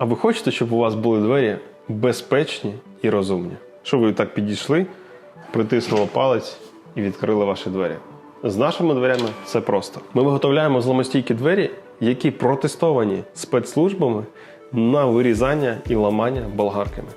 А ви хочете, щоб у вас були двері безпечні і розумні? Щоб ви так підійшли, притиснули палець і відкрили ваші двері. З нашими дверями це просто. Ми виготовляємо зломостійкі двері, які протестовані спецслужбами на вирізання і ламання болгарками.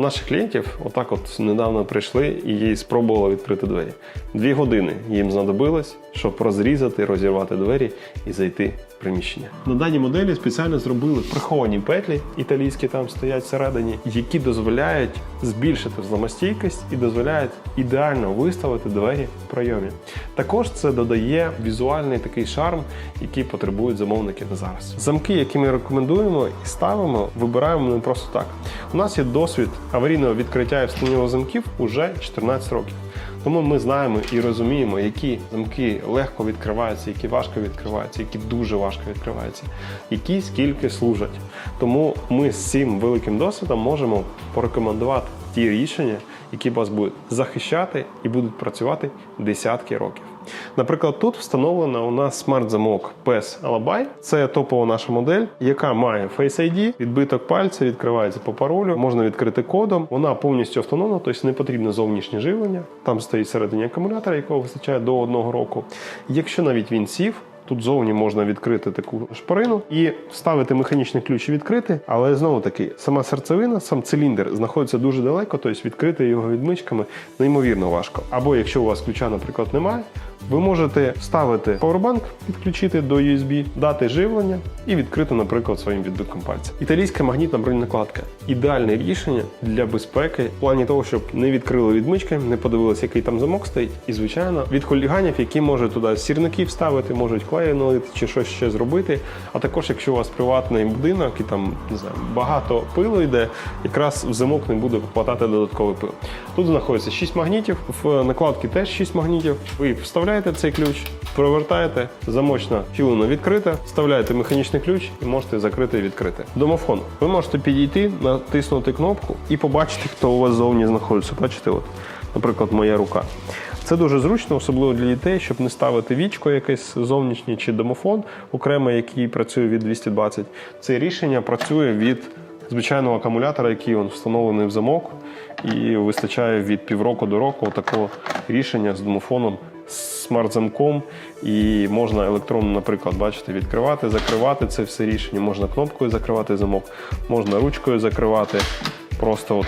Наших клієнтів отак от недавно прийшли і їй спробували відкрити двері. Дві години їм знадобилось, щоб розрізати, розірвати двері і зайти в приміщення. На даній моделі спеціально зробили приховані петлі, італійські там стоять всередині, які дозволяють збільшити взломостійкість і дозволяють ідеально виставити двері в прийомі. Також це додає візуальний такий шарм, який потребують замовники на зараз. Замки, які ми рекомендуємо і ставимо, вибираємо не просто так. У нас є досвід аварійного відкриття і встановлення замків уже 14 років. Тому ми знаємо і розуміємо, які замки легко відкриваються, які важко відкриваються, які дуже важко відкриваються, які скільки служать. Тому ми з цим великим досвідом можемо порекомендувати ті рішення, які вас будуть захищати і будуть працювати десятки років. Наприклад, тут встановлена у нас смарт-замок PES Alibi. Це топова наша модель, яка має Face ID, відбиток пальця, відкривається по паролю, можна відкрити кодом. Вона повністю автономна, тобто не потрібне зовнішнє живлення. Там стоїть всередині акумулятор, якого вистачає до одного року. Якщо навіть він сів, Тут зовні можна відкрити таку шпарину і вставити механічний ключ і відкрити, але знову таки сама серцевина, сам циліндр знаходиться дуже далеко, тобто відкрити його відмичками неймовірно важко. Або якщо у вас ключа, наприклад, немає, ви можете вставити павербанк, підключити до USB, дати живлення і відкрити, наприклад, своїм відбитком пальця. Італійська магнітна броненакладка ідеальне рішення для безпеки в плані того, щоб не відкрили відмички, не подивилися, який там замок стоїть. І звичайно, від хуліганів, які можуть туди сірники вставити, можуть клею налити чи щось ще зробити. А також, якщо у вас приватний будинок і там не знаю, багато пилу йде, якраз в замок не буде попадати додатковий пил. Тут знаходиться 6 магнітів, в накладці теж 6 магнітів. Ви вставляєте цей ключ, провертаєте, замочна філина відкрита, вставляєте механічний ключ і можете закрити і відкрити. Домофон. Ви можете підійти, натиснути кнопку і побачити, хто у вас зовні знаходиться. Бачите, от, наприклад, моя рука. Це дуже зручно, особливо для дітей, щоб не ставити вічко якесь зовнішнє чи домофон окремо, який працює від 220. Це рішення працює від звичайного акумулятора, який він встановлений в замок, і вистачає від півроку до року такого рішення з домофоном, смарт-замком, і можна електронно, наприклад, бачите, відкривати, закривати це все рішення. Можна кнопкою закривати замок, можна ручкою закривати, просто от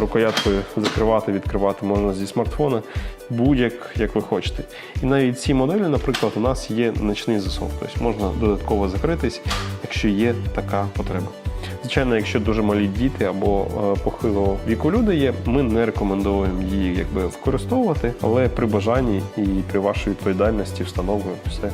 рукояткою закривати, відкривати можна зі смартфона, будь-як як ви хочете. І навіть ці моделі, наприклад, у нас є ночний засов, тобто можна додатково закритись, якщо є така потреба. Звичайно, якщо дуже малі діти або е, похилого віку люди є, ми не рекомендуємо її якби використовувати, але при бажанні і при вашій відповідальності встановлюємо все.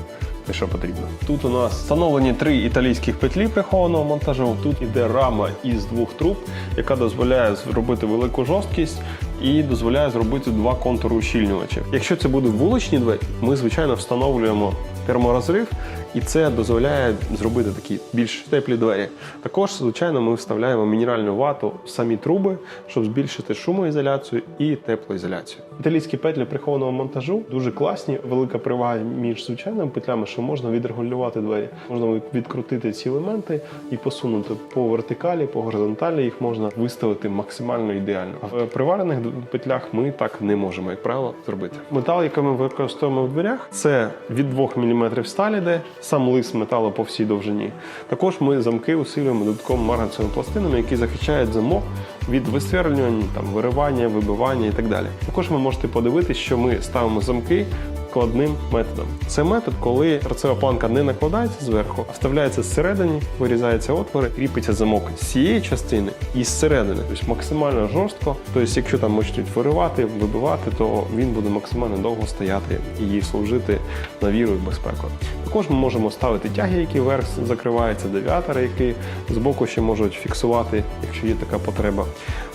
Що потрібно. Тут у нас встановлені три італійських петлі прихованого монтажу. Тут іде рама із двох труб, яка дозволяє зробити велику жорсткість і дозволяє зробити два контури ущільнювачів. Якщо це будуть вуличні двері, ми звичайно встановлюємо терморозрив, і це дозволяє зробити такі більш теплі двері. Також, звичайно, ми вставляємо мінеральну вату в самі труби, щоб збільшити шумоізоляцію і теплоізоляцію. Італійські петлі прихованого монтажу дуже класні, велика перевага між звичайними петлями, що можна відрегулювати двері, можна відкрутити ці елементи і посунути по вертикалі, по горизонталі їх можна виставити максимально ідеально. А в приварених петлях ми так не можемо, як правило, зробити. Метал, який ми використовуємо в дверях, це від 2 мм сталі, йде сам лист металу по всій довжині. Також ми замки усилюємо додатком марганцевими пластинами, які захищають замок від висверлювань, там виривання, вибивання і так далі. Також ви можете подивитися, що ми ставимо замки. Складним методом. Це метод, коли торцева планка не накладається зверху, а вставляється зсередині, вирізається отвори, кріпиться замок з цієї частини і зсередини. Тобто максимально жорстко. Тобто, якщо там можуть виривати, вибивати, то він буде максимально довго стояти і служити на віру і безпеку. Також ми можемо ставити тяги, які вверх закриваються, девіатори, які збоку ще можуть фіксувати, якщо є така потреба.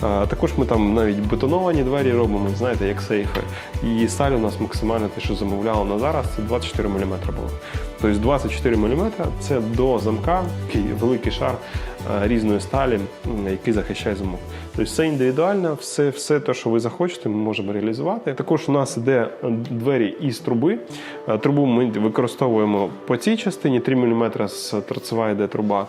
Також ми там навіть бетоновані двері робимо, знаєте, як сейфи. І сталь у нас максимально те, що замовляли на зараз, це 24 мм було. Тобто 24 мм це до замка, такий великий шар різної сталі, який захищає замок. Тобто все індивідуально, все, все те, що ви захочете, ми можемо реалізувати. Також у нас іде е, двері із труби. Е, Трубу ми використовуємо по цій частині, 3 мм з торцева йде труба.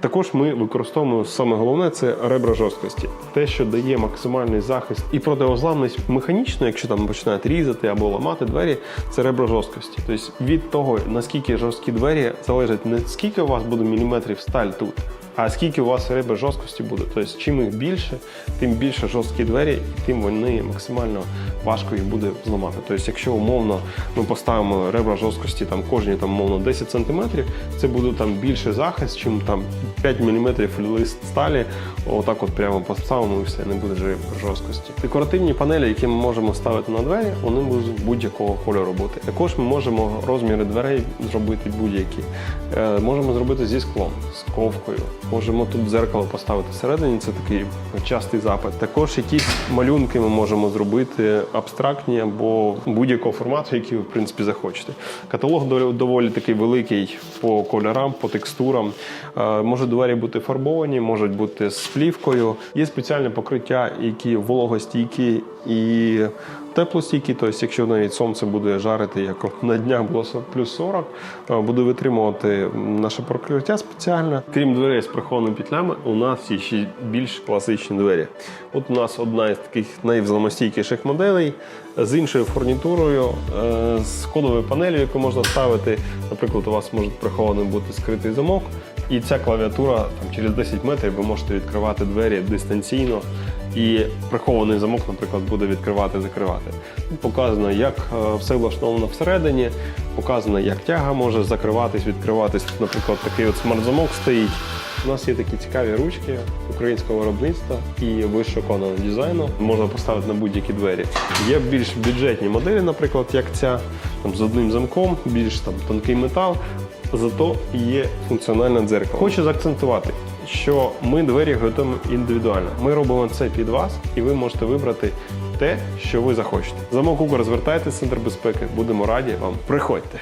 Також ми використовуємо саме головне це ребра жорсткості. Те, що дає максимальний захист і противозламність механічно, якщо там починають різати або ламати двері, це ребра жорсткості. Тобто від того, наскільки жорсткі двері, залежить не скільки у вас буде міліметрів сталь тут, а скільки у вас ребер жорсткості буде. Тобто, чим їх більше, тим більше жорсткі двері, і тим вони максимально важко їх буде зламати. Тобто, якщо умовно ми поставимо ребра жорсткості там кожні там умовно 10 см, це буде там більше захист, чим там 5 мм лист сталі. Отак от прямо поставимо і все, не буде жорсткості. Декоративні панелі, які ми можемо ставити на двері, вони будуть будь-якого кольору бути. Також ми можемо розміри дверей зробити будь-які. Е, можемо зробити зі склом, з ковкою. Можемо тут дзеркало поставити всередині, це такий частий запит. Також якісь малюнки ми можемо зробити абстрактні або будь-якого формату, який ви в принципі захочете. Каталог доволі- такий великий по кольорам, по текстурам. Е, Можуть двері бути фарбовані, можуть бути з плівкою. Є спеціальне покриття, які вологостійкі і теплостійкі. Тобто, якщо навіть сонце буде жарити, як на днях було плюс 40, е, буде витримувати наше покриття спеціальне. Крім дверей з прихованими петлями, у нас є ще більш класичні двері. От у нас одна із таких найвзламостійкіших моделей з іншою фурнітурою, е, з кодовою панелью, яку можна ставити. Наприклад, у вас може прихований бути скритий замок, і ця клавіатура там, через 10 метрів ви можете відкривати двері дистанційно. І прихований замок, наприклад, буде відкривати закривати. Тут показано, як е, все влаштовано всередині, показано, як тяга може закриватись, відкриватись. Тут, наприклад, такий от смарт-замок стоїть. У нас є такі цікаві ручки українського виробництва і вишуканого дизайну. Можна поставити на будь-які двері. Є більш бюджетні моделі, наприклад, як ця, там, з одним замком, більш там тонкий метал. Зато є функціональне дзеркало. Хочу заакцентувати, що ми двері готуємо індивідуально. Ми робимо це під вас, і ви можете вибрати те, що ви захочете. Замок Укр, звертайтеся в центр безпеки. Будемо раді вам. Приходьте.